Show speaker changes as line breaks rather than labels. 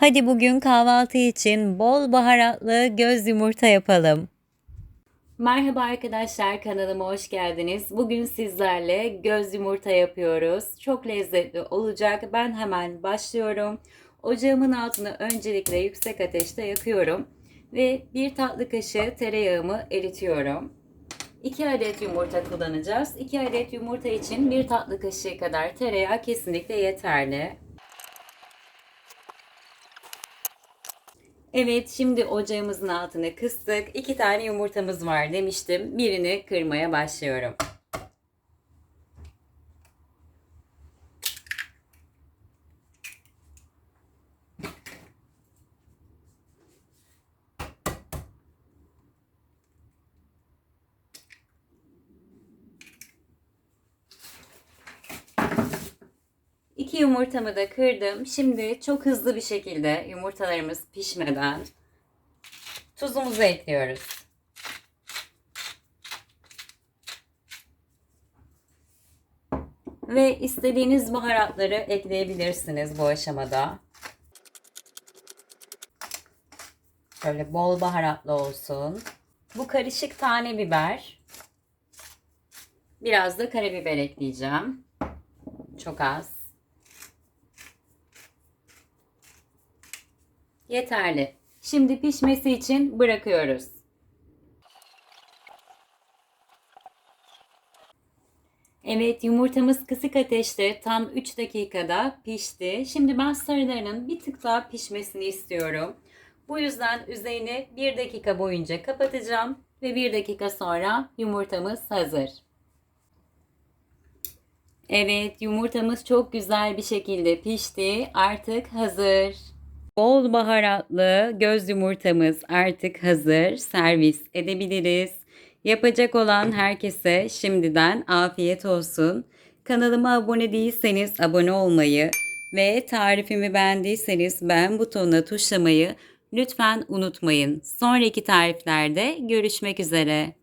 Hadi bugün kahvaltı için bol baharatlı göz yumurta yapalım. Merhaba arkadaşlar kanalıma hoş geldiniz. Bugün sizlerle göz yumurta yapıyoruz. Çok lezzetli olacak. Ben hemen başlıyorum. Ocağımın altını öncelikle yüksek ateşte yakıyorum ve bir tatlı kaşığı tereyağımı eritiyorum. 2 adet yumurta kullanacağız. 2 adet yumurta için bir tatlı kaşığı kadar tereyağı kesinlikle yeterli. Evet, şimdi ocağımızın altını kıstık. İki tane yumurtamız var demiştim. Birini kırmaya başlıyorum. İki yumurtamı da kırdım. Şimdi çok hızlı bir şekilde yumurtalarımız pişmeden tuzumuzu ekliyoruz. Ve istediğiniz baharatları ekleyebilirsiniz bu aşamada. Şöyle bol baharatlı olsun. Bu karışık tane biber. Biraz da karabiber ekleyeceğim. Çok az. Yeterli. Şimdi pişmesi için bırakıyoruz. Evet yumurtamız kısık ateşte tam 3 dakikada pişti. Şimdi ben sarılarının bir tık daha pişmesini istiyorum. Bu yüzden üzerini 1 dakika boyunca kapatacağım ve 1 dakika sonra yumurtamız hazır. Evet yumurtamız çok güzel bir şekilde pişti. Artık hazır. Bol baharatlı göz yumurtamız artık hazır. Servis edebiliriz. Yapacak olan herkese şimdiden afiyet olsun. Kanalıma abone değilseniz abone olmayı ve tarifimi beğendiyseniz beğen butonuna tuşlamayı lütfen unutmayın. Sonraki tariflerde görüşmek üzere.